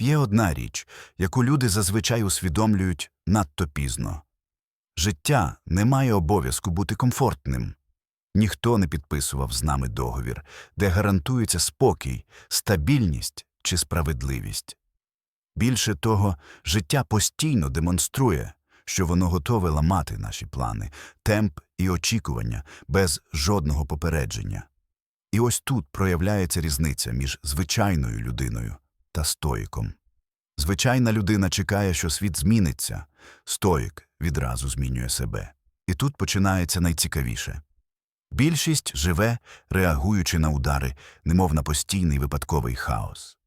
Є одна річ, яку люди зазвичай усвідомлюють надто пізно. Життя не має обов'язку бути комфортним. Ніхто не підписував з нами договір, де гарантується спокій, стабільність чи справедливість. Більше того, життя постійно демонструє, що воно готове ламати наші плани, темп і очікування без жодного попередження. І ось тут проявляється різниця між звичайною людиною та стоїком. Звичайна людина чекає, що світ зміниться, стоїк відразу змінює себе. І тут починається найцікавіше. Більшість живе, реагуючи на удари, немов на постійний випадковий хаос.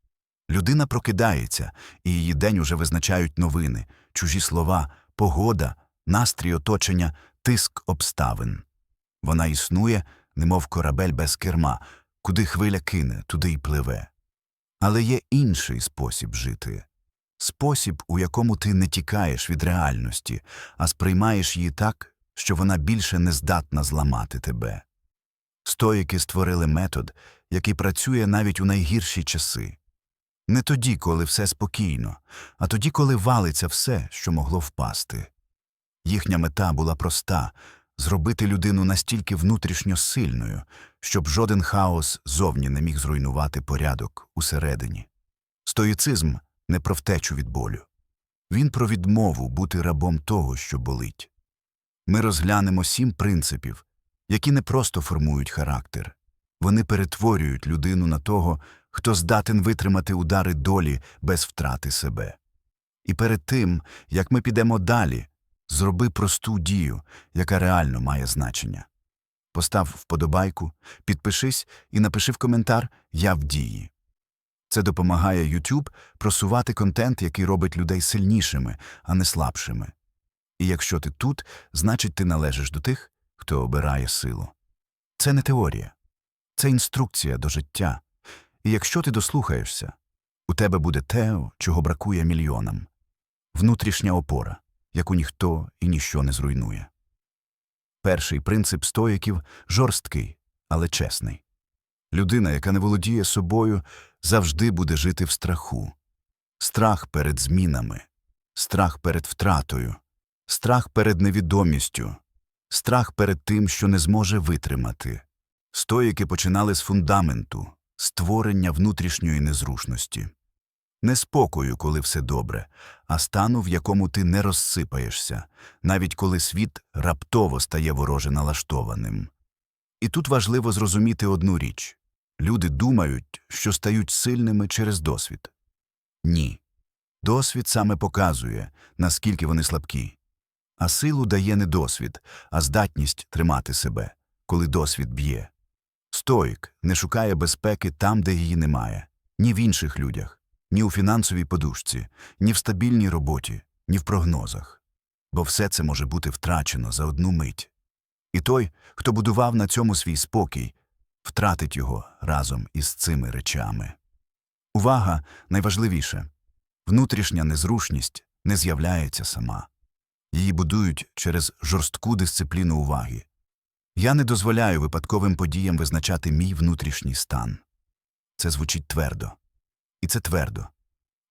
Людина прокидається, і її день уже визначають новини, чужі слова, погода, настрій оточення, тиск обставин. Вона існує, немов корабель без керма, куди хвиля кине, туди й пливе. Але є інший спосіб жити спосіб, у якому ти не тікаєш від реальності, а сприймаєш її так, що вона більше не здатна зламати тебе. Стоїки створили метод, який працює навіть у найгірші часи. Не тоді, коли все спокійно, а тоді, коли валиться все, що могло впасти. Їхня мета була проста зробити людину настільки внутрішньо сильною, щоб жоден хаос зовні не міг зруйнувати порядок усередині. Стоїцизм не про втечу від болю. Він про відмову бути рабом того, що болить. Ми розглянемо сім принципів, які не просто формують характер, вони перетворюють людину на того, хто здатен витримати удари долі без втрати себе. І перед тим, як ми підемо далі, зроби просту дію, яка реально має значення. Постав вподобайку, підпишись і напиши в коментар Я в дії. Це допомагає YouTube просувати контент, який робить людей сильнішими, а не слабшими. І якщо ти тут, значить ти належиш до тих, хто обирає силу. Це не теорія, це інструкція до життя. І якщо ти дослухаєшся, у тебе буде те, чого бракує мільйонам внутрішня опора, яку ніхто і ніщо не зруйнує. Перший принцип стоїків жорсткий, але чесний. Людина, яка не володіє собою, завжди буде жити в страху. Страх перед змінами, страх перед втратою, страх перед невідомістю, страх перед тим, що не зможе витримати. Стоїки починали з фундаменту, створення внутрішньої незрушності. Не спокою, коли все добре, а стану, в якому ти не розсипаєшся, навіть коли світ раптово стає вороже налаштованим. І тут важливо зрозуміти одну річ люди думають, що стають сильними через досвід. Ні. Досвід саме показує, наскільки вони слабкі. А силу дає не досвід, а здатність тримати себе, коли досвід б'є. Стоїк не шукає безпеки там, де її немає, ні в інших людях, ні у фінансовій подушці, ні в стабільній роботі, ні в прогнозах. Бо все це може бути втрачено за одну мить. І той, хто будував на цьому свій спокій, втратить його разом із цими речами. Увага найважливіше внутрішня незрушність не з'являється сама. Її будують через жорстку дисципліну уваги. Я не дозволяю випадковим подіям визначати мій внутрішній стан. Це звучить твердо. І це твердо.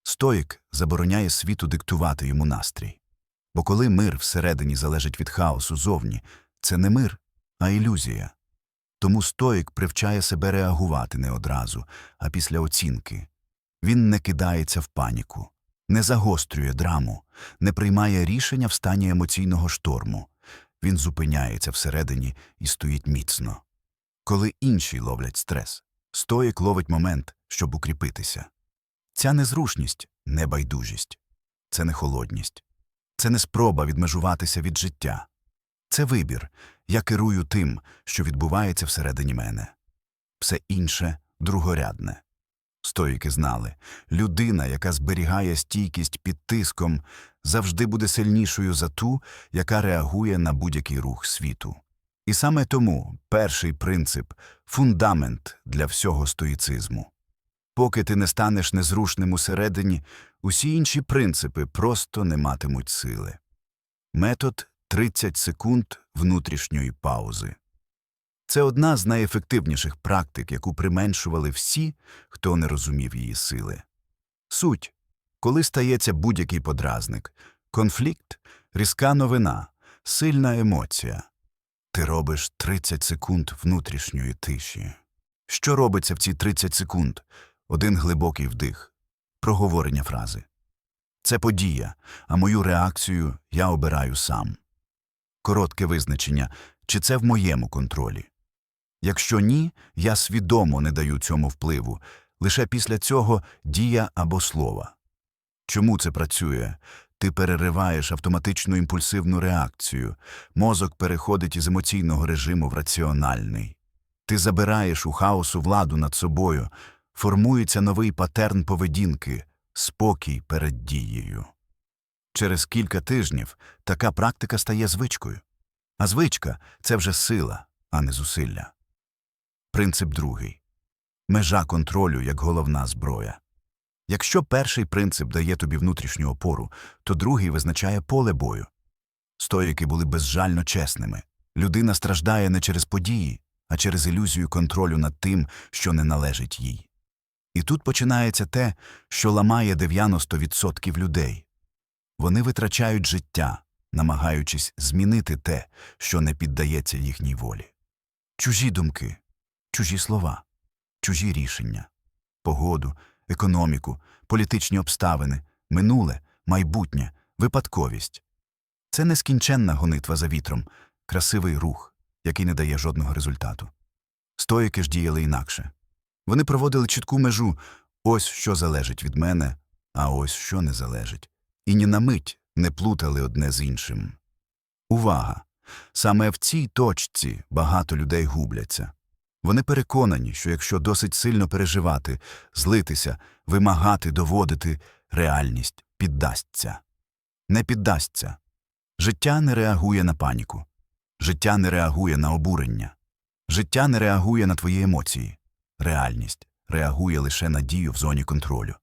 Стоїк забороняє світу диктувати йому настрій. Бо коли мир всередині залежить від хаосу зовні, це не мир, а ілюзія. Тому стоїк привчає себе реагувати не одразу, а після оцінки. Він не кидається в паніку, не загострює драму, не приймає рішення в стані емоційного шторму. Він зупиняється всередині і стоїть міцно. Коли інші ловлять стрес, стоїк ловить момент, щоб укріпитися. Ця незрушність не байдужість, це не холодність, це не спроба відмежуватися від життя. Це вибір. Я керую тим, що відбувається всередині мене. Все інше другорядне. Стоїки знали людина, яка зберігає стійкість під тиском, завжди буде сильнішою за ту, яка реагує на будь-який рух світу. І саме тому перший принцип фундамент для всього стоїцизму. Поки ти не станеш незрушним усередині, усі інші принципи просто не матимуть сили. Метод 30 секунд внутрішньої паузи. Це одна з найефективніших практик, яку применшували всі, хто не розумів її сили. Суть Коли стається будь-який подразник, конфлікт, різка новина, сильна емоція. Ти робиш 30 секунд внутрішньої тиші. Що робиться в ці 30 секунд? Один глибокий вдих, проговорення фрази. Це подія, а мою реакцію я обираю сам. Коротке визначення, чи це в моєму контролі. Якщо ні, я свідомо не даю цьому впливу, лише після цього дія або слова. Чому це працює? Ти перериваєш автоматичну імпульсивну реакцію, мозок переходить із емоційного режиму в раціональний. Ти забираєш у хаосу владу над собою, формується новий патерн поведінки, спокій перед дією. Через кілька тижнів така практика стає звичкою. А звичка це вже сила, а не зусилля. Принцип другий межа контролю як головна зброя. Якщо перший принцип дає тобі внутрішню опору, то другий визначає поле бою. Стоїки були безжально чесними. Людина страждає не через події, а через ілюзію контролю над тим, що не належить їй. І тут починається те, що ламає 90% людей. Вони витрачають життя, намагаючись змінити те, що не піддається їхній волі. Чужі думки, чужі слова, чужі рішення, погоду, економіку, політичні обставини, минуле, майбутнє, випадковість. Це нескінченна гонитва за вітром, красивий рух, який не дає жодного результату. Стоїки ж діяли інакше. Вони проводили чітку межу ось що залежить від мене, а ось що не залежить. І ні на мить не плутали одне з іншим. Увага! Саме в цій точці багато людей губляться. Вони переконані, що якщо досить сильно переживати, злитися, вимагати, доводити, реальність піддасться. Не піддасться. Життя не реагує на паніку. Життя не реагує на обурення. Життя не реагує на твої емоції. Реальність реагує лише на дію в зоні контролю.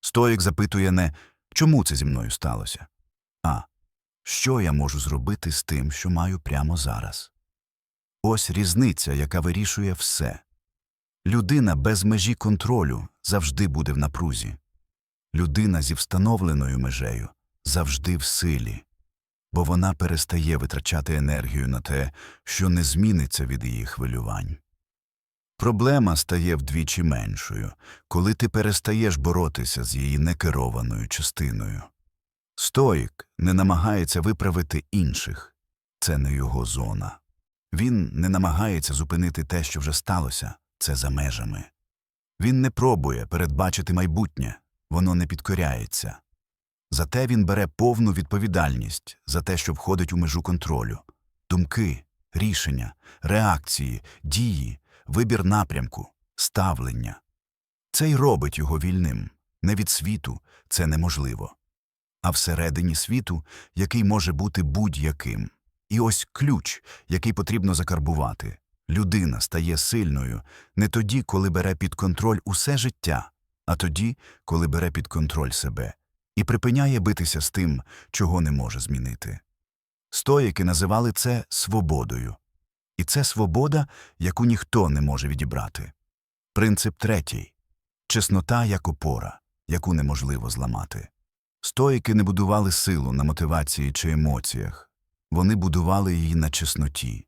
Стоїк запитує не чому це зі мною сталося, а що я можу зробити з тим, що маю прямо зараз. Ось різниця, яка вирішує все. Людина без межі контролю завжди буде в напрузі. Людина зі встановленою межею завжди в силі, бо вона перестає витрачати енергію на те, що не зміниться від її хвилювань. Проблема стає вдвічі меншою, коли ти перестаєш боротися з її некерованою частиною. Стоїк не намагається виправити інших це не його зона. Він не намагається зупинити те, що вже сталося, це за межами. Він не пробує передбачити майбутнє, воно не підкоряється. Зате він бере повну відповідальність за те, що входить у межу контролю думки, рішення, реакції, дії, вибір напрямку, ставлення. Це й робить його вільним. Не від світу це неможливо. А всередині світу, який може бути будь-яким. І ось ключ, який потрібно закарбувати. Людина стає сильною не тоді, коли бере під контроль усе життя, а тоді, коли бере під контроль себе і припиняє битися з тим, чого не може змінити. Стоїки називали це свободою. І це свобода, яку ніхто не може відібрати. Принцип третій чеснота як опора, яку неможливо зламати. Стоїки не будували силу на мотивації чи емоціях, вони будували її на чесноті.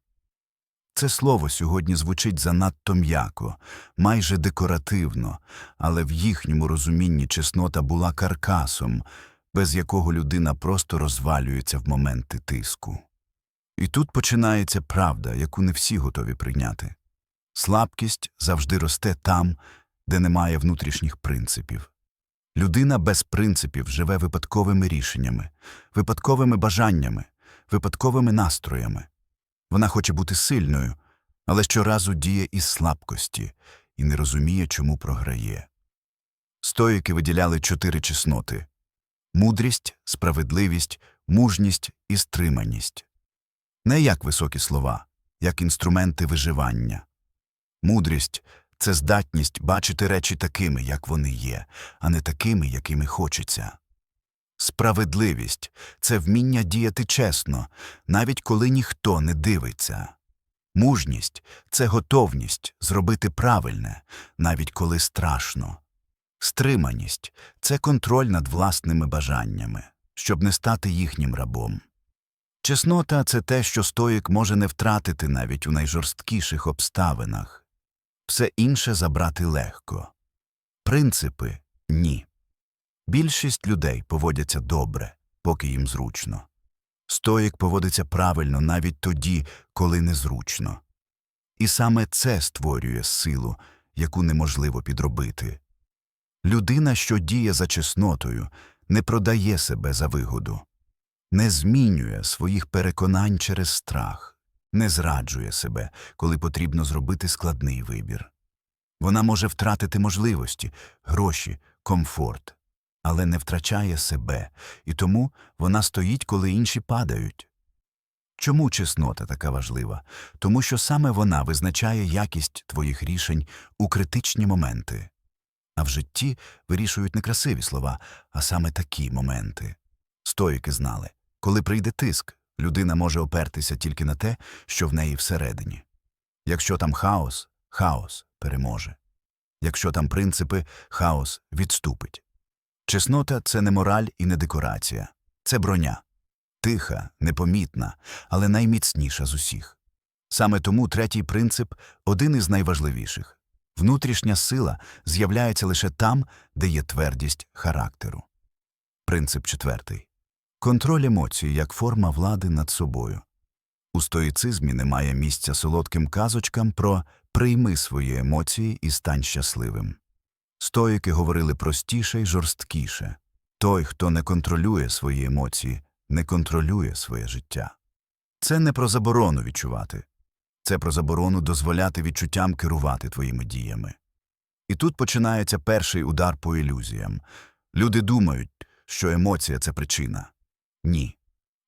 Це слово сьогодні звучить занадто м'яко, майже декоративно, але в їхньому розумінні чеснота була каркасом, без якого людина просто розвалюється в моменти тиску. І тут починається правда, яку не всі готові прийняти. Слабкість завжди росте там, де немає внутрішніх принципів. Людина без принципів живе випадковими рішеннями, випадковими бажаннями, випадковими настроями. Вона хоче бути сильною, але щоразу діє із слабкості і не розуміє, чому програє. Стоїки виділяли чотири чесноти мудрість, справедливість, мужність і стриманість. Не як високі слова, як інструменти виживання. Мудрість це здатність бачити речі такими, як вони є, а не такими, якими хочеться. Справедливість це вміння діяти чесно, навіть коли ніхто не дивиться. Мужність це готовність зробити правильне, навіть коли страшно. Стриманість це контроль над власними бажаннями, щоб не стати їхнім рабом. Чеснота це те, що стоїк може не втратити навіть у найжорсткіших обставинах. Все інше забрати легко. Принципи ні. Більшість людей поводяться добре, поки їм зручно. Стоїк поводиться правильно навіть тоді, коли незручно. І саме це створює силу, яку неможливо підробити. Людина, що діє за чеснотою, не продає себе за вигоду, не змінює своїх переконань через страх, не зраджує себе, коли потрібно зробити складний вибір. Вона може втратити можливості, гроші, комфорт, але не втрачає себе, і тому вона стоїть, коли інші падають. Чому чеснота така важлива? Тому що саме вона визначає якість твоїх рішень у критичні моменти. А в житті вирішують не красиві слова, а саме такі моменти. Стоїки знали, коли прийде тиск, людина може опертися тільки на те, що в неї всередині. Якщо там хаос, хаос переможе. Якщо там принципи, хаос відступить. Чеснота це не мораль і не декорація, це броня. Тиха, непомітна, але найміцніша з усіх. Саме тому третій принцип один із найважливіших. Внутрішня сила з'являється лише там, де є твердість характеру. Принцип четвертий. Контроль емоцій як форма влади над собою. У стоїцизмі немає місця солодким казочкам про «прийми свої емоції і стань щасливим». Стоїки говорили простіше й жорсткіше. Той, хто не контролює свої емоції, не контролює своє життя. Це не про заборону відчувати. Це про заборону дозволяти відчуттям керувати твоїми діями. І тут починається перший удар по ілюзіям. Люди думають, що емоція це причина. Ні.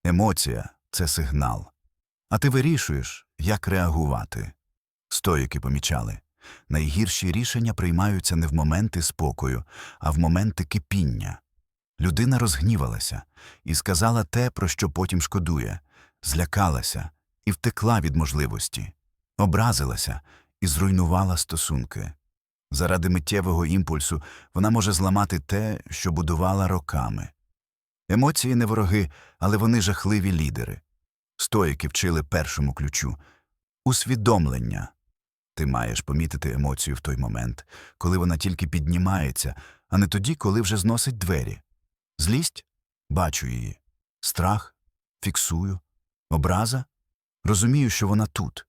Емоція це сигнал. А ти вирішуєш, як реагувати. Стоїки помічали. Найгірші рішення приймаються не в моменти спокою, а в моменти кипіння. Людина розгнівалася і сказала те, про що потім шкодує, злякалася і втекла від можливості, образилася і зруйнувала стосунки. Заради миттєвого імпульсу вона може зламати те, що будувала роками. Емоції не вороги, але вони жахливі лідери. Стоїки вчили першому ключу усвідомлення. Ти маєш помітити емоцію в той момент, коли вона тільки піднімається, а не тоді, коли вже зносить двері. Злість бачу її. Страх фіксую. Образа розумію, що вона тут.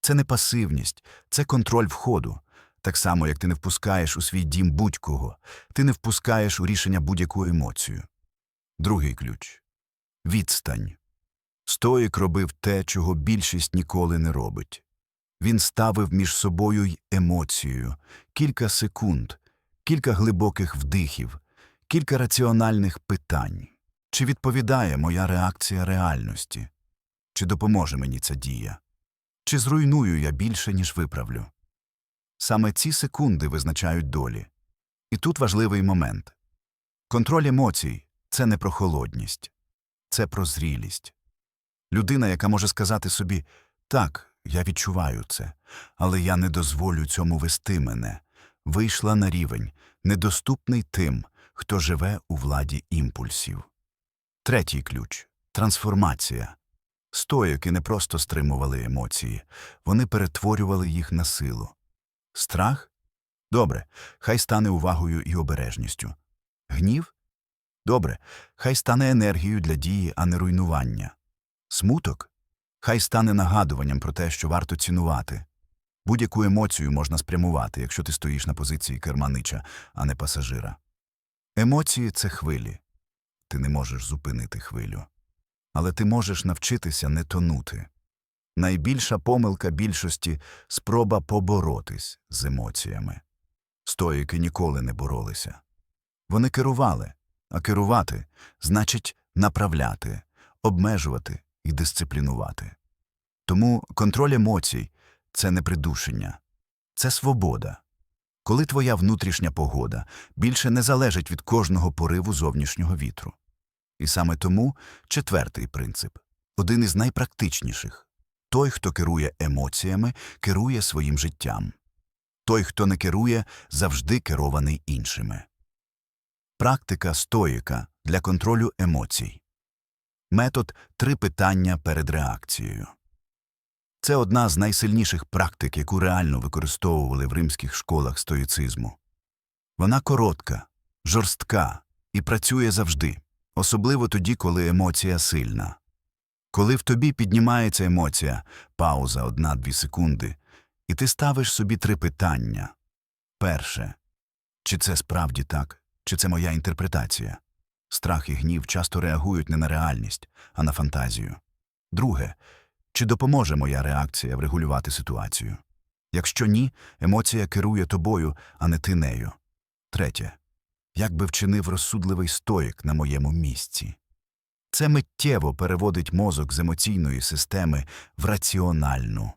Це не пасивність, це контроль входу. Так само, як ти не впускаєш у свій дім будь-кого, ти не впускаєш у рішення будь-яку емоцію. Другий ключ відстань. Стоїк робив те, чого більшість ніколи не робить. Він ставив між собою й емоцією кілька секунд, кілька глибоких вдихів, кілька раціональних питань. Чи відповідає моя реакція реальності? Чи допоможе мені ця дія? Чи зруйную я більше, ніж виправлю? Саме ці секунди визначають долі. І тут важливий момент. Контроль емоцій це не про холодність, це про зрілість. Людина, яка може сказати собі так, я відчуваю це, але я не дозволю цьому вести мене, вийшла на рівень, недоступний тим, хто живе у владі імпульсів. Третій ключ трансформація. Стоїки не просто стримували емоції, вони перетворювали їх на силу. Страх? Добре, хай стане увагою і обережністю. Гнів? Добре, хай стане енергією для дії, а не руйнування. Смуток? Хай стане нагадуванням про те, що варто цінувати. Будь-яку емоцію можна спрямувати, якщо ти стоїш на позиції керманича, а не пасажира. Емоції це хвилі. Ти не можеш зупинити хвилю. Але ти можеш навчитися не тонути. Найбільша помилка більшості спроба поборотись з емоціями. Стоїки ніколи не боролися. Вони керували, а керувати значить направляти, обмежувати і дисциплінувати. Тому контроль емоцій це не придушення, це свобода. Коли твоя внутрішня погода більше не залежить від кожного пориву зовнішнього вітру. І саме тому четвертий принцип один із найпрактичніших той, хто керує емоціями, керує своїм життям. Той, хто не керує, завжди керований іншими. Практика стоїка для контролю емоцій. Метод три питання перед реакцією. Це одна з найсильніших практик, яку реально використовували в римських школах стоїцизму. Вона коротка, жорстка і працює завжди, особливо тоді, коли емоція сильна. Коли в тобі піднімається емоція, пауза одна-дві секунди, і ти ставиш собі три питання. Перше. Чи це справді так, чи це моя інтерпретація? Страх і гнів часто реагують не на реальність, а на фантазію. Друге. Чи допоможе моя реакція врегулювати ситуацію? Якщо ні, емоція керує тобою, а не ти нею. Третє. Як би вчинив розсудливий стоїк на моєму місці? Це миттєво переводить мозок з емоційної системи в раціональну.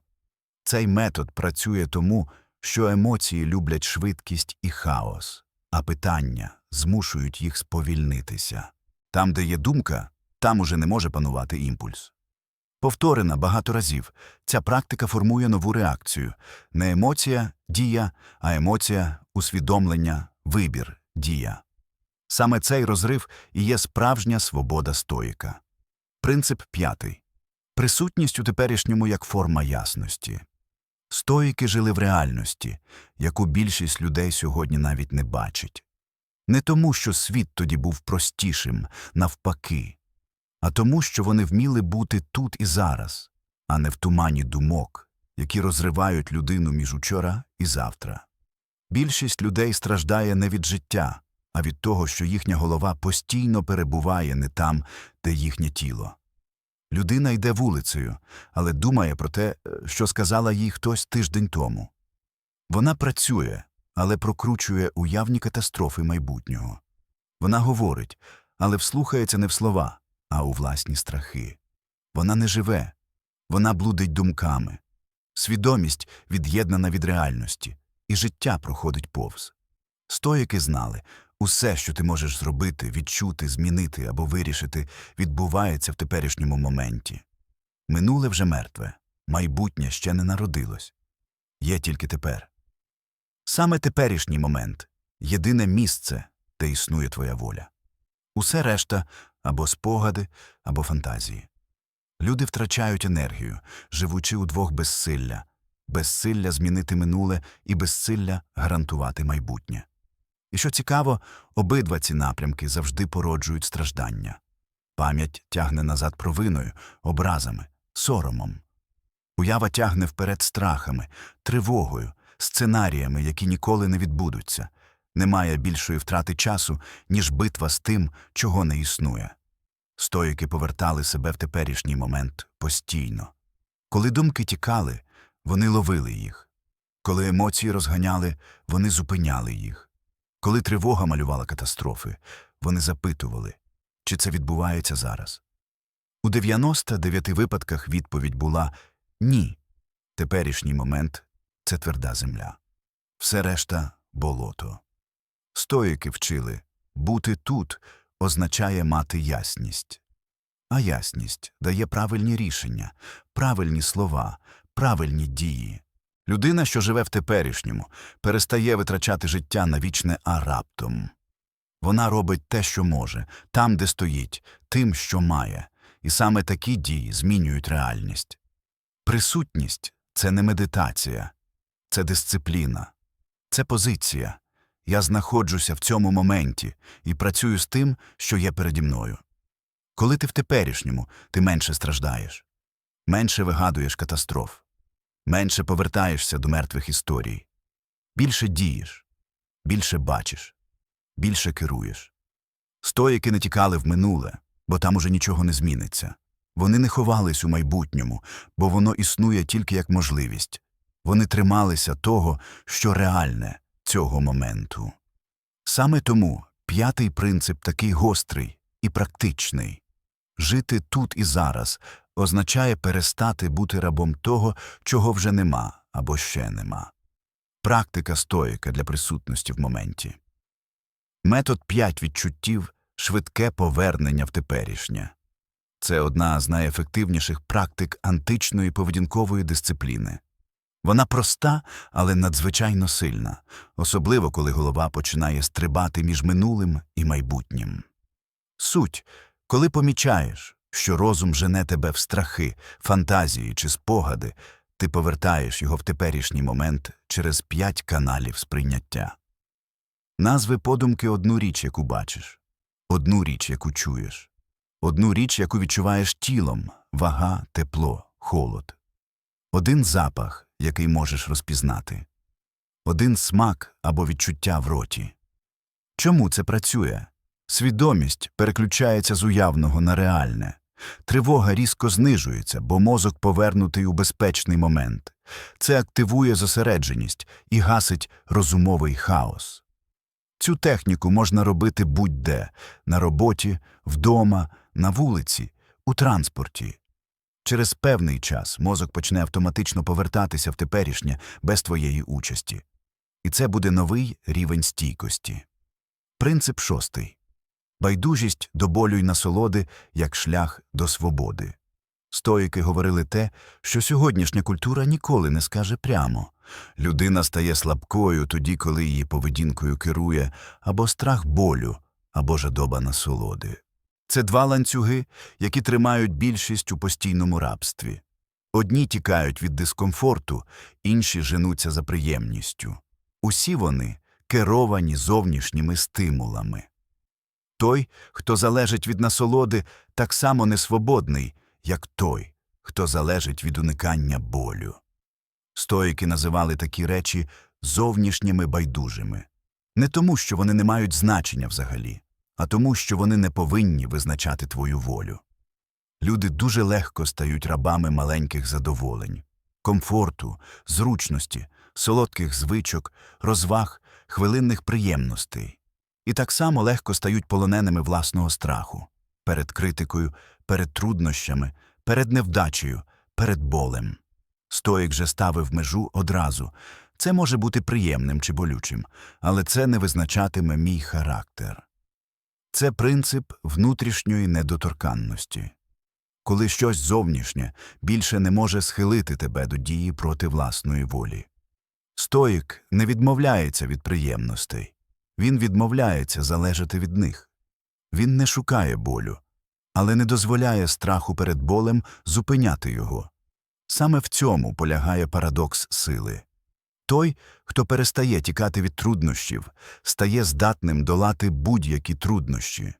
Цей метод працює тому, що емоції люблять швидкість і хаос, а питання змушують їх сповільнитися. Там, де є думка, там уже не може панувати імпульс. Повторена багато разів, ця практика формує нову реакцію не емоція дія, а емоція усвідомлення, вибір, дія. Саме цей розрив і є справжня свобода стоїка. Принцип п'ятий. Присутність у теперішньому як форма ясності. Стоїки жили в реальності, яку більшість людей сьогодні навіть не бачить. Не тому, що світ тоді був простішим, навпаки, а тому, що вони вміли бути тут і зараз, а не в тумані думок, які розривають людину між учора і завтра. Більшість людей страждає не від життя, а від того, що їхня голова постійно перебуває не там, де їхнє тіло. Людина йде вулицею, але думає про те, е, що сказала їй хтось тиждень тому. Вона працює, але прокручує уявні катастрофи майбутнього. Вона говорить, але вслухається не в слова, а у власні страхи. Вона не живе, вона блудить думками. Свідомість від'єднана від реальності, і життя проходить повз. Стоїки знали, усе, що ти можеш зробити, відчути, змінити або вирішити, відбувається в теперішньому моменті. Минуле вже мертве, майбутнє ще не народилось. Є тільки тепер. Саме теперішній момент єдине місце, де існує твоя воля. Усе решта або спогади, або фантазії. Люди втрачають енергію, живучи у двох безсилля безсилля змінити минуле і безсилля гарантувати майбутнє. І що цікаво, обидва ці напрямки завжди породжують страждання. Пам'ять тягне назад провиною, образами, соромом. Уява тягне вперед страхами, тривогою, сценаріями, які ніколи не відбудуться. Немає більшої втрати часу, ніж битва з тим, чого не існує. Стоїки повертали себе в теперішній момент постійно. Коли думки тікали, вони ловили їх. Коли емоції розганяли, вони зупиняли їх. Коли тривога малювала катастрофи, вони запитували, чи це відбувається зараз. У 99 випадках відповідь була ні. Теперішній момент це тверда земля. Все решта болото. Стоїки вчили бути тут означає мати ясність. А ясність дає правильні рішення, правильні слова, правильні дії. Людина, що живе в теперішньому, перестає витрачати життя на вічне а раптом. Вона робить те, що може, там, де стоїть, тим, що має, і саме такі дії змінюють реальність. Присутність це не медитація, це дисципліна, це позиція. Я знаходжуся в цьому моменті і працюю з тим, що є переді мною. Коли ти в теперішньому, ти менше страждаєш, менше вигадуєш катастроф, менше повертаєшся до мертвих історій, більше дієш, більше бачиш, більше керуєш. Стоїки не тікали в минуле, бо там уже нічого не зміниться. Вони не ховались у майбутньому, бо воно існує тільки як можливість. Вони трималися того, що реальне цього моменту. Саме тому п'ятий принцип такий гострий і практичний жити тут і зараз означає перестати бути рабом того, чого вже нема або ще нема. Практика стоїка для присутності в моменті. Метод п'ять відчуттів швидке повернення в теперішнє. Це одна з найефективніших практик античної поведінкової дисципліни. Вона проста, але надзвичайно сильна, особливо коли голова починає стрибати між минулим і майбутнім. Суть, коли помічаєш, що розум жене тебе в страхи, фантазії чи спогади, ти повертаєш його в теперішній момент через п'ять каналів сприйняття. Назви подумки одну річ, яку бачиш, одну річ, яку чуєш, одну річ, яку відчуваєш тілом вага, тепло, холод, один запах, який можеш розпізнати, один смак або відчуття в роті. Чому це працює? Свідомість переключається з уявного на реальне. Тривога різко знижується, бо мозок повернутий у безпечний момент. Це активує зосередженість і гасить розумовий хаос. Цю техніку можна робити будь-де на роботі, вдома, на вулиці, у транспорті. Через певний час мозок почне автоматично повертатися в теперішнє без твоєї участі. І це буде новий рівень стійкості. Принцип шостий. Байдужість до болю й насолоди як шлях до свободи. Стоїки говорили те, що сьогоднішня культура ніколи не скаже прямо. Людина стає слабкою тоді, коли її поведінкою керує або страх болю, або жадоба насолоди. Це два ланцюги, які тримають більшість у постійному рабстві. Одні тікають від дискомфорту, інші женуться за приємністю. Усі вони керовані зовнішніми стимулами. Той, хто залежить від насолоди, так само несвободний, як той, хто залежить від уникання болю. Стоїки називали такі речі зовнішніми байдужими. Не тому, що вони не мають значення взагалі, а тому, що вони не повинні визначати твою волю. Люди дуже легко стають рабами маленьких задоволень, комфорту, зручності, солодких звичок, розваг, хвилинних приємностей. І так само легко стають полоненими власного страху перед критикою, перед труднощами, перед невдачею, перед болем. Стоїк же ставив межу одразу. Це може бути приємним чи болючим, але це не визначатиме мій характер. Це принцип внутрішньої недоторканності. Коли щось зовнішнє більше не може схилити тебе до дії проти власної волі. Стоїк не відмовляється від приємностей. Він відмовляється залежати від них. Він не шукає болю, але не дозволяє страху перед болем зупиняти його. Саме в цьому полягає парадокс сили. Той, хто перестає тікати від труднощів, стає здатним долати будь-які труднощі.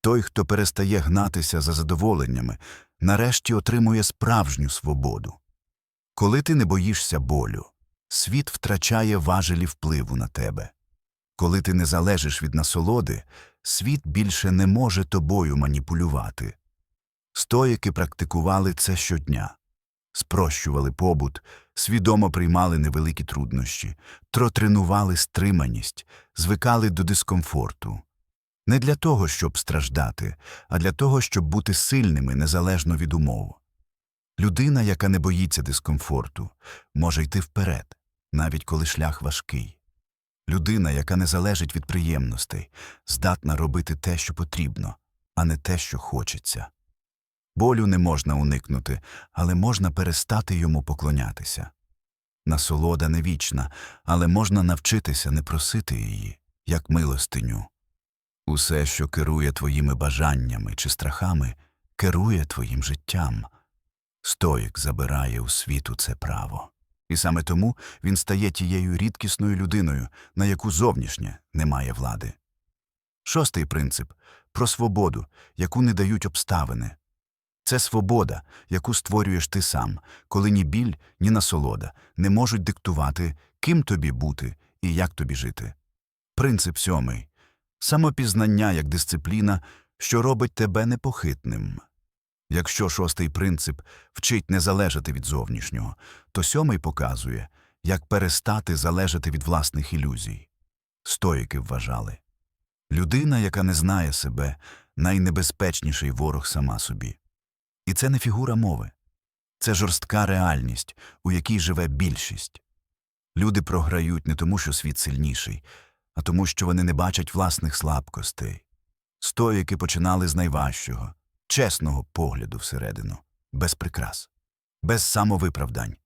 Той, хто перестає гнатися за задоволеннями, нарешті отримує справжню свободу. Коли ти не боїшся болю, світ втрачає важелі впливу на тебе. Коли ти не залежиш від насолоди, світ більше не може тобою маніпулювати. Стоїки практикували це щодня, спрощували побут, свідомо приймали невеликі труднощі, тренували стриманість, звикали до дискомфорту. Не для того, щоб страждати, а для того, щоб бути сильними незалежно від умов. Людина, яка не боїться дискомфорту, може йти вперед, навіть коли шлях важкий. Людина, яка не залежить від приємностей, здатна робити те, що потрібно, а не те, що хочеться. Болю не можна уникнути, але можна перестати йому поклонятися. Насолода не вічна, але можна навчитися не просити її, як милостиню. Усе, що керує твоїми бажаннями чи страхами, керує твоїм життям. Стоїк забирає у світу це право. І саме тому він стає тією рідкісною людиною, на яку зовнішнє немає влади. Шостий принцип про свободу, яку не дають обставини. Це свобода, яку створюєш ти сам, коли ні біль, ні насолода не можуть диктувати, ким тобі бути і як тобі жити. Принцип сьомий самопізнання як дисципліна, що робить тебе непохитним. Якщо шостий принцип вчить не залежати від зовнішнього, то сьомий показує, як перестати залежати від власних ілюзій. Стоїки вважали. Людина, яка не знає себе, найнебезпечніший ворог сама собі. І це не фігура мови. Це жорстка реальність, у якій живе більшість. Люди програють не тому, що світ сильніший, а тому, що вони не бачать власних слабкостей. Стоїки починали з найважчого чесного погляду всередину, без прикрас, без самовиправдань.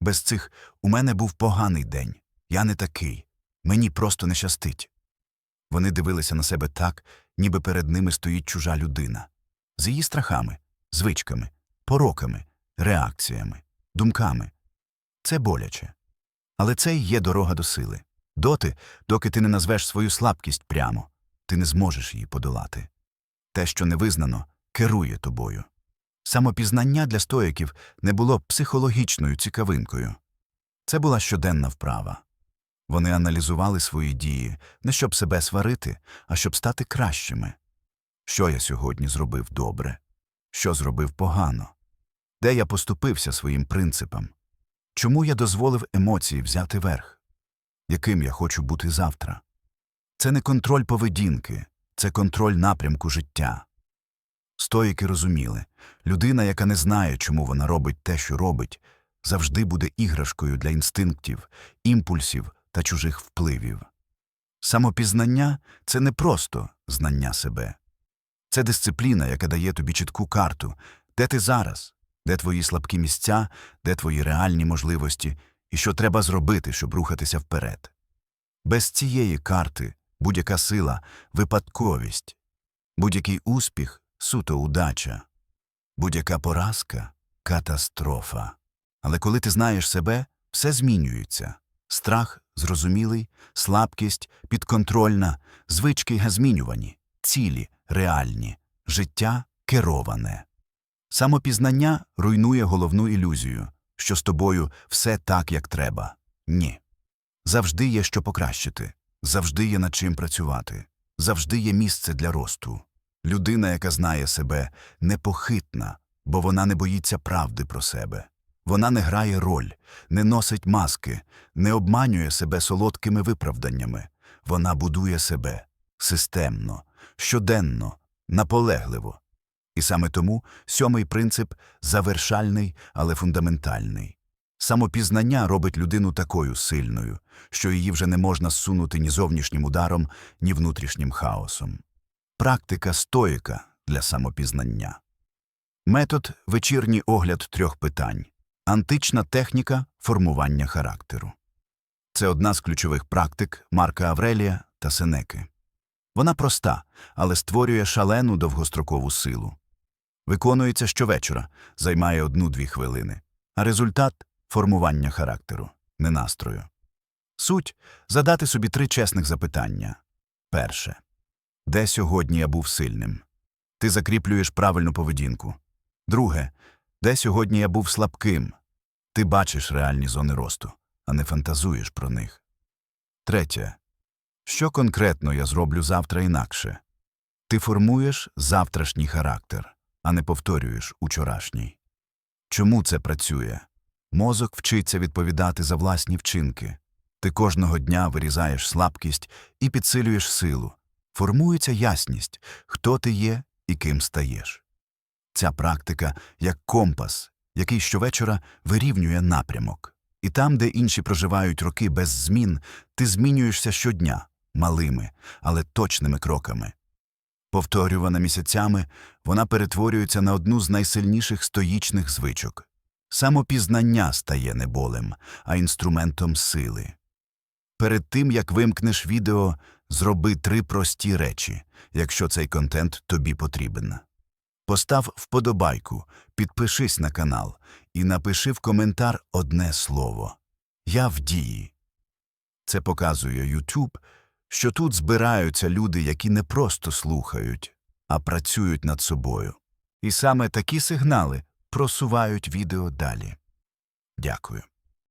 Без цих у мене був поганий день. Я не такий. Мені просто не щастить. Вони дивилися на себе так, ніби перед ними стоїть чужа людина. З її страхами, звичками, пороками, реакціями, думками. Це боляче. Але це й є дорога до сили. Доти, доки ти не назвеш свою слабкість прямо, ти не зможеш її подолати. Те, що не визнано, керує тобою. Самопізнання для стоїків не було психологічною цікавинкою. Це була щоденна вправа. Вони аналізували свої дії не щоб себе сварити, а щоб стати кращими. Що я сьогодні зробив добре? Що зробив погано? Де я поступився своїм принципам? Чому я дозволив емоції взяти верх? Яким я хочу бути завтра? Це не контроль поведінки, це контроль напрямку життя. Стоїки розуміли, людина, яка не знає, чому вона робить те, що робить, завжди буде іграшкою для інстинктів, імпульсів та чужих впливів. Самопізнання це не просто знання себе. Це дисципліна, яка дає тобі чітку карту, де ти зараз, де твої слабкі місця, де твої реальні можливості, і що треба зробити, щоб рухатися вперед. Без цієї карти будь-яка сила випадковість, будь-який успіх суто удача, будь-яка поразка катастрофа. Але коли ти знаєш себе, все змінюється. Страх зрозумілий, слабкість підконтрольна, звички змінювані, цілі реальні, життя кероване. Самопізнання руйнує головну ілюзію, що з тобою все так, як треба. Ні. Завжди є що покращити, завжди є над чим працювати, завжди є місце для росту. Людина, яка знає себе, непохитна, бо вона не боїться правди про себе. Вона не грає роль, не носить маски, не обманює себе солодкими виправданнями. Вона будує себе системно, щоденно, наполегливо. І саме тому сьомий принцип завершальний, але фундаментальний. Самопізнання робить людину такою сильною, що її вже не можна зсунути ні зовнішнім ударом, ні внутрішнім хаосом. Практика стоїка для самопізнання. Метод вечірній огляд трьох питань. Антична техніка формування характеру. Це одна з ключових практик Марка Аврелія та Сенеки. Вона проста, але створює шалену довгострокову силу. Виконується щовечора, займає одну-дві хвилини, а результат формування характеру, не настрою. Суть задати собі три чесних запитання. Перше. Де сьогодні я був сильним? Ти закріплюєш правильну поведінку. Друге. Де сьогодні я був слабким? Ти бачиш реальні зони росту, а не фантазуєш про них. Третє. Що конкретно я зроблю завтра інакше? Ти формуєш завтрашній характер, а не повторюєш учорашній. Чому це працює? Мозок вчиться відповідати за власні вчинки. Ти кожного дня вирізаєш слабкість і підсилюєш силу. Формується ясність, хто ти є і ким стаєш. Ця практика як компас, який щовечора вирівнює напрямок. І там, де інші проживають роки без змін, ти змінюєшся щодня малими, але точними кроками. Повторювана місяцями, вона перетворюється на одну з найсильніших стоїчних звичок. Самопізнання стає не болем, а інструментом сили. Перед тим, як вимкнеш відео, зроби три прості речі, якщо цей контент тобі потрібен. Постав вподобайку, підпишись на канал і напиши в коментар одне слово Я в дії. Це показує YouTube, що тут збираються люди, які не просто слухають, а працюють над собою. І саме такі сигнали просувають відео далі. Дякую.